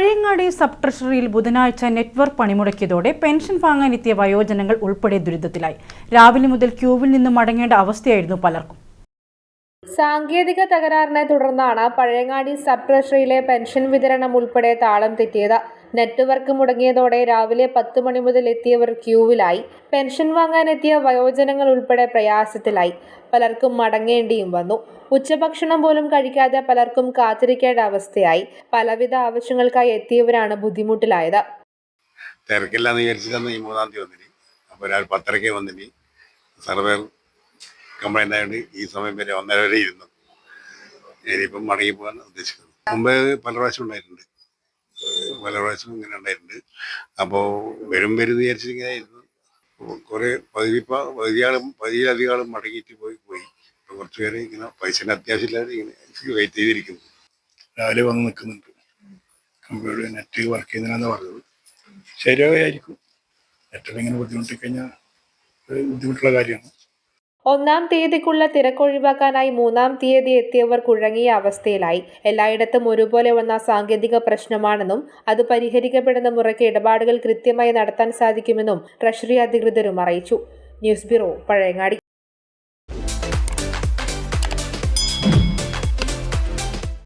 Pazhayangadi sub ട്രഷറിയിൽ ബുധനാഴ്ച network പണിമുടക്കിയതോടെ pension വാങ്ങാനെത്തിയ വയോജനങ്ങൾ ഉൾപ്പെടെ ദുരിതത്തിലായി. രാവിലെ മുതൽ ക്യൂവിൽ നിന്ന് മടങ്ങേണ്ട അവസ്ഥയായിരുന്നു പലർക്കും. സാങ്കേതിക തകരാറിനെ തുടർന്നാണ് പഴയങ്ങാടി സബ് ട്രഷറിയിലെ പെൻഷൻ വിതരണം ഉൾപ്പെടെ താളം തെറ്റിയത്. നെറ്റ്വർക്ക് മുടങ്ങിയതോടെ രാവിലെ പത്ത് മണി മുതൽ എത്തിയവർ ക്യൂവിലായി. പെൻഷൻ വാങ്ങാനെത്തിയ വയോജനങ്ങൾ ഉൾപ്പെടെ പ്രയാസത്തിലായി. പലർക്കും മടങ്ങേണ്ടിയും വന്നു. ഉച്ചഭക്ഷണം പോലും കഴിക്കാതെ പലർക്കും കാത്തിരിക്കേണ്ട അവസ്ഥയായി. പലവിധ ആവശ്യങ്ങൾക്കായി എത്തിയവരാണ് ബുദ്ധിമുട്ടിലായത്. തിരക്കില്ലാന്ന് വിചാരിച്ചിട്ടാണ് ഈ മൂന്നാം തീയതി വന്നിനി. അപ്പോൾ ഒരാൾ വന്നിന്. സർവർ കംപ്ലൈന്റ് ആയതുകൊണ്ട് ഈ സമയം വരെ ഒന്നര വരെ ഇരുന്നു. ഇനിയിപ്പം മടങ്ങി പോകാൻ ഉദ്ദേശിക്കുന്നു. മുമ്പ് പല പ്രാവശ്യം ഉണ്ടായിട്ടുണ്ട്. പല പ്രാവശ്യം ഇങ്ങനെ ഉണ്ടായിട്ടുണ്ട്. അപ്പോൾ വരും വരും വിചാരിച്ചിങ്ങനെ ഇരുന്നു. കുറേ പകുതി പകുതിയാളും പകുതിയിലധികം മടങ്ങിയിട്ട് പോയി പോയി. ഇപ്പോൾ കുറച്ച് പേര് ഇങ്ങനെ പൈസേന്റെ അത്യാവശ്യമില്ലാതെ ഇങ്ങനെ വെയിറ്റ് ചെയ്തിരിക്കുന്നു. രാവിലെ വന്ന് നിൽക്കുന്നുണ്ട് കമ്പ്യൂട്ടർ നെറ്റ് വർക്ക് ചെയ്യുന്നതിനാന്ന് പറഞ്ഞത്. ശരിയായിരിക്കും നെറ്റിങ്ങനെ ബുദ്ധിമുട്ടി കഴിഞ്ഞാൽ ഒരു ബുദ്ധിമുട്ടുള്ള കാര്യമാണ്. ഒന്നാം തീയതിക്കുള്ള തിരക്കൊഴിവാക്കാനായി മൂന്നാം തീയതി എത്തിയവർ കുഴങ്ങിയ അവസ്ഥയിലായി. എല്ലായിടത്തും ഒരുപോലെ വന്ന സാങ്കേതിക പ്രശ്നമാണെന്നും അത് പരിഹരിക്കപ്പെടുന്ന മുറയ്ക്ക് ഇടപാടുകൾ കൃത്യമായി നടത്താൻ സാധിക്കുമെന്നും ട്രഷറി അധികൃതരും അറിയിച്ചു. News bureau Pazhayangadi.